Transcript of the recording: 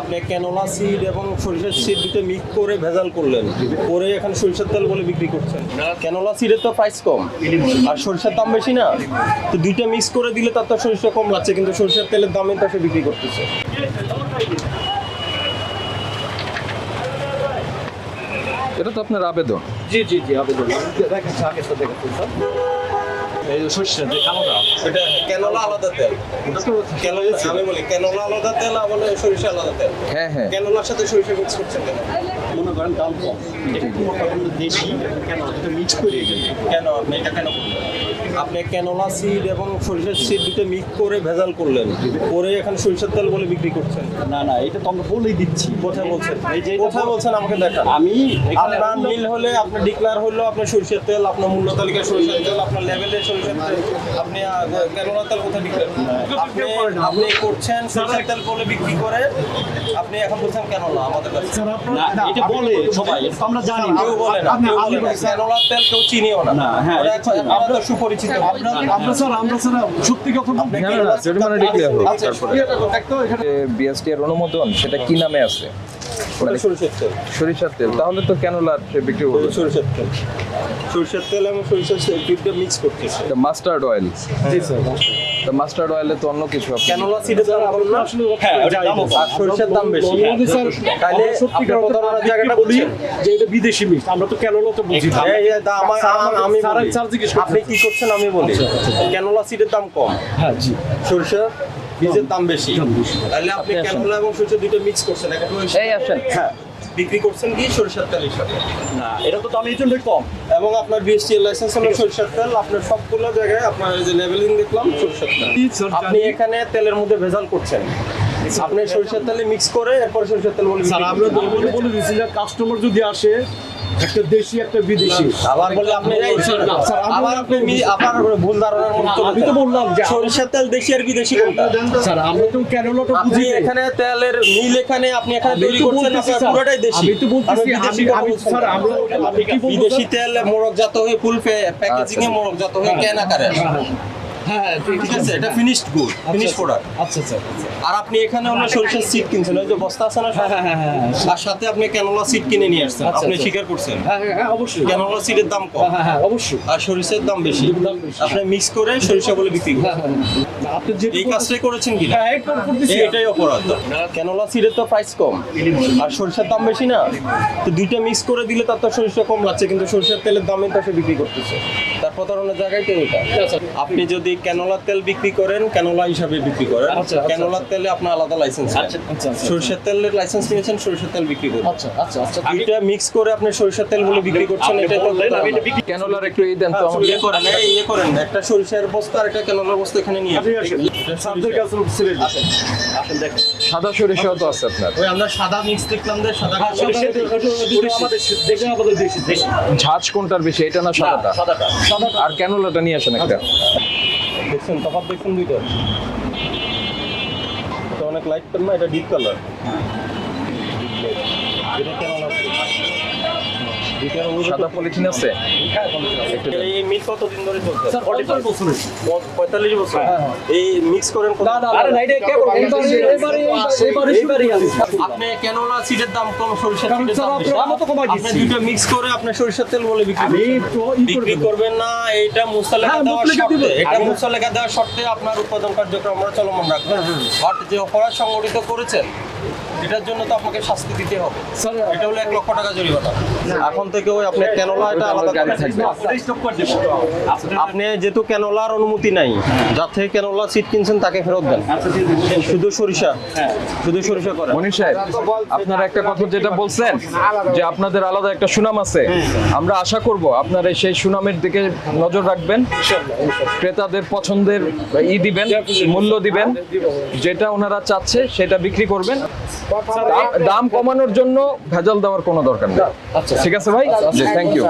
আপনি canola seed এবং সরিষার সিড দুটো মিক্স করে ভেজাল করলেন। করে এখন সরিষার তেল বলে বিক্রি করছেন। ক্যানোলা সিডের তো প্রাইস কম। আর সরিষার দাম বেশি না? তো দুইটা মিক্স করে দিলে তার তো সরিষা কম লাগছে কিন্তু সরিষার তেলের দামে তো সে বিক্রি করতেছে। এটা তো আপনার আবেদন। জি জি জি আবেদন। দেখাচ্ছি আগে তো স্যার এই সর্ষে যে কালোটা এটা ক্যানোলা আলাদা তেল। ক্যানোলা আমি বলি ক্যানোলা আলাদা তেল আর বলে সরিষা আলাদা তেল। হ্যাঁ হ্যাঁ। ক্যানোলার সাথে সরিষা মিক্স করছেন কেন? মনে করেন দাম কম। এটা একটু মনে দেশি কেন এটা মিক্স করে কেন আপনি এটা কেন করলেন? আপনি ক্যানোলা সিড এবং সরিষার সিড দুটো মিক্স করে ভেজাল করলেন। করে এখন সরিষার তেল বলে বিক্রি করছেন। না না এটা তো আমরা বলেই দিচ্ছি। কোথায় বলছেন? এই যে কোথায় বলছেন আমাকে দেখান। আমি আপনার মিল হলে আপনার ডিক্লার হলো আপনার সরিষার তেল আপনার মূল্য তালিকায় সরিষার তেল আপনার লেভেলে সরিষার তেল। আপনি ক্যানোলা তেল কোথায় ডিক্লার আপনি আপনি করছেন সরিষার তেল বলে বিক্রি করে। আপনি এখন বলছেন ক্যানোলা আমাদের কাছে। না এটা বলে সবাই। আমরা জানি। কেউ বলে না। বলে ক্যানোলা তেল কেউ চিনিও না। না, হ্যাঁ। আমরা সুপরিচিত। আমরা আমরা স্যার আমরা স্যার সত্যি কথা বলতে না, না, না, সেটা মানে declare হোক আচ্ছা, বিএসটি এর অনুমোদন সেটা কি নামে আছে? সরিষার তেল। সরিষার তেল। তাহলে তো ক্যানোলার সে বিক্রি করবে? সরিষার তেল। সরিষার তেল এবং সরিষার দুইটা মিক্স করতেছে। মাস্টার্ড অয়েল জি স্যার মাস্টার্ড অয়েলে তো অন্য কিছু আপনি- ক্যানোলা সিডের দাম বলুন না। হ্যাঁ কম। আর সরিষার দাম বেশি। স্যার তাহলে আপনি প্রতারণার জায়গাটা বলি যে এটা বিদেশি মিক্স আমরা তো কেন তো বুঝি না। এই দাম আমার- স্যার, আমার- আমি স্যার, জিজ্ঞেস আপনি কি করছেন আমি বলি। ক্যানোলা সিডের দাম কম? হ্যাঁ জি। সরিষার বীজের দাম বেশি। তাহলে আপনি ক্যানোলা এবং দুটো মিক্স করছেন? এই আসেন। হ্যাঁ বিক্রি করছেন কি সরিষার তেলের সাথে না এটা তো দাম এই জন্যই কম। এবং আপনার বিএসটি লাইসেন্স হলো সরিষার তেল। আপনার সবগুলো জায়গায় আপনার যে লেভেলিং দেখলাম সরিষার তেল। আপনি এখানে তেলের মধ্যে ভেজাল করছেন। আপনি সরিষার তেলে মিক্স করে এরপর সরিষার তেল বলে স্যার আমরা। বলে যে কাস্টমার যদি আসে একটা দেশি একটা বিদেশি। আবার বলে আপনি আমি- আবার আপনি আবার ভুল ধারণার মধ্যে আমি তো বললাম যে সরিষার তেল দেশি আর বিদেশি কোনটা? স্যার আমরা তো বুঝি এখানে তেলের মিল এখানে আপনি এখানে তৈরি করছেন আপনার পুরোটাই দেশি। আমি তো বিদেশি আমি- স্যার, আমরা- বিদেশি তেল মোড়কজাত হয়ে ফুল প্যাকেজিং এ মোড়কজাত হয়ে কেন আকারে। হ্যাঁ হ্যাঁ, ঠিক আছে এটা ফিনিশড গুড ফিনিশ প্রোডাক্ট আচ্ছা স্যার আর আপনি এখানে হলো সরিষার সিড কিনছেন ওই যে বস্তা আছে না হ্যাঁ হ্যাঁ হ্যাঁ হ্যাঁ আর সাথে আপনি ক্যানোলা সিড কিনে নিয়ে আসছেন আচ্ছা, আপনি আচ্ছা। স্বীকার করছেন? হ্যাঁ অবশ্যই। ক্যানোলা সিডের দাম কম। হ্যাঁ হ্যাঁ অবশ্যই। আর সরিষার দাম বেশি। আপনি মিক্স করে সরিষা বলে বিক্রি করেন। আপনি যে এই কাজটাই করেছেন কি হ্যাঁ এটাই অপরাধ। ক্যানোলা সিডের তো প্রাইস কম। আর সরিষার দাম বেশি না? তো দুইটা মিক্স করে দিলে তার তো সরিষা কম লাগছে কিন্তু সরিষার তেলের দামে তো সে বিক্রি করতেছে। তার প্রতারণার জায়গায় তো আচ্ছা। আপনি যদি ক্যানোলা তেল বিক্রি করেন ক্যানোলা হিসাবে বিক্রি করেন। আচ্ছা, আচ্ছা, ক্যানোলার তেলে আপনার আলাদা লাইসেন্স আচ্ছা, আচ্ছা, আচ্ছা। সরিষার তেলের লাইসেন্স নিয়েছেন সরিষার তেল বিক্রি করেন। আচ্ছা আচ্ছা আচ্ছা। দুইটা মিক্স করে আপনি সরিষার তেল বলে বিক্রি করছেন তো এটা বিক্রি- ক্যানোলার একটু এই দেন তো আমাকে। ইয়ে করেন এই ইয়ে করেন। একটা সরিষার বস্তা আর একটা ক্যানোলার বস্তা এখানে নিয়ে আপনি আসেন। সরিষা। সাদা সরিষাও তো আছে আপনার। ওই আমরা সাদা মিক্স দেখলাম যে সাদা হ্যাঁ, সরিষা আমাদের দেশে আমাদের দেশি ঝাঁজ কোনটার বেশি এটা না সাদাটা? সাদাটা। সাদাটা। আর ক্যানোলাটা নিয়ে আসেন একটা। দেখছেন তফাৎ দেখছেন দুইটা এটা অনেক লাইট পেন না এটা ডিপ কালার এটা কেমন আছে দুইটার অনুযায়ী সাদা পলিথিন আছে? এই মিক্স কতদিন ধরে চলছে? স্যার 45 বছরের পঁয়তাল্লিশ বছর? এই মিক্স করেন কত- আরে না এটা কে করবে এবারে এবারে এবারে এবারে আপনি ক্যানোলা সিডের দাম কম সরিষার কারণ তেলের স্যার দাম বেশি। আপনার দামও তো কমাই আপনি দিচ্ছি। দুটো মিক্স করে আপনি সরিষার তেল বলে বিক্রি আমি করছেন। তো ই বিক্রি করবেন। করবেন না এইটা মুসালেখা হ্যাঁ, দেওয়ার শর্তে। এটা মুসালেখা দেওয়ার শর্তে আপনার উৎপাদন কার্যক্রম আমরা চলমান রাখব। বাট যে অপরাধ সংগঠিত করেছেন? এটার জন্য তো আপনাকে শাস্তি দিতে হবে। স্যার এটা হলো এক লক্ষ টাকা জরিমানা। এখন থেকে ওই আপনি ক্যানোলা এটা আলাদা গাড়ি থাকবে। আপনি যেহেতু ক্যানোলার অনুমতি নাই যার থেকে ক্যানোলা সিট কিনছেন তাকে ফেরত দেন। শুধু সরিষা। শুধু সরিষা করেন মনির সাহেব আপনারা একটা কথা যেটা বলছেন যে আপনাদের আলাদা একটা সুনাম আছে। আমরা আশা করব আপনারা সেই সুনামের দিকে নজর রাখবেন। ক্রেতাদের পছন্দের ই দিবেন মূল্য দিবেন। যেটা ওনারা চাচ্ছে সেটা বিক্রি করবেন। দাম- কমানোর জন্য ভেজাল দেওয়ার কোনো দরকার নেই। আচ্ছা। ঠিক আছে ভাই? Thank you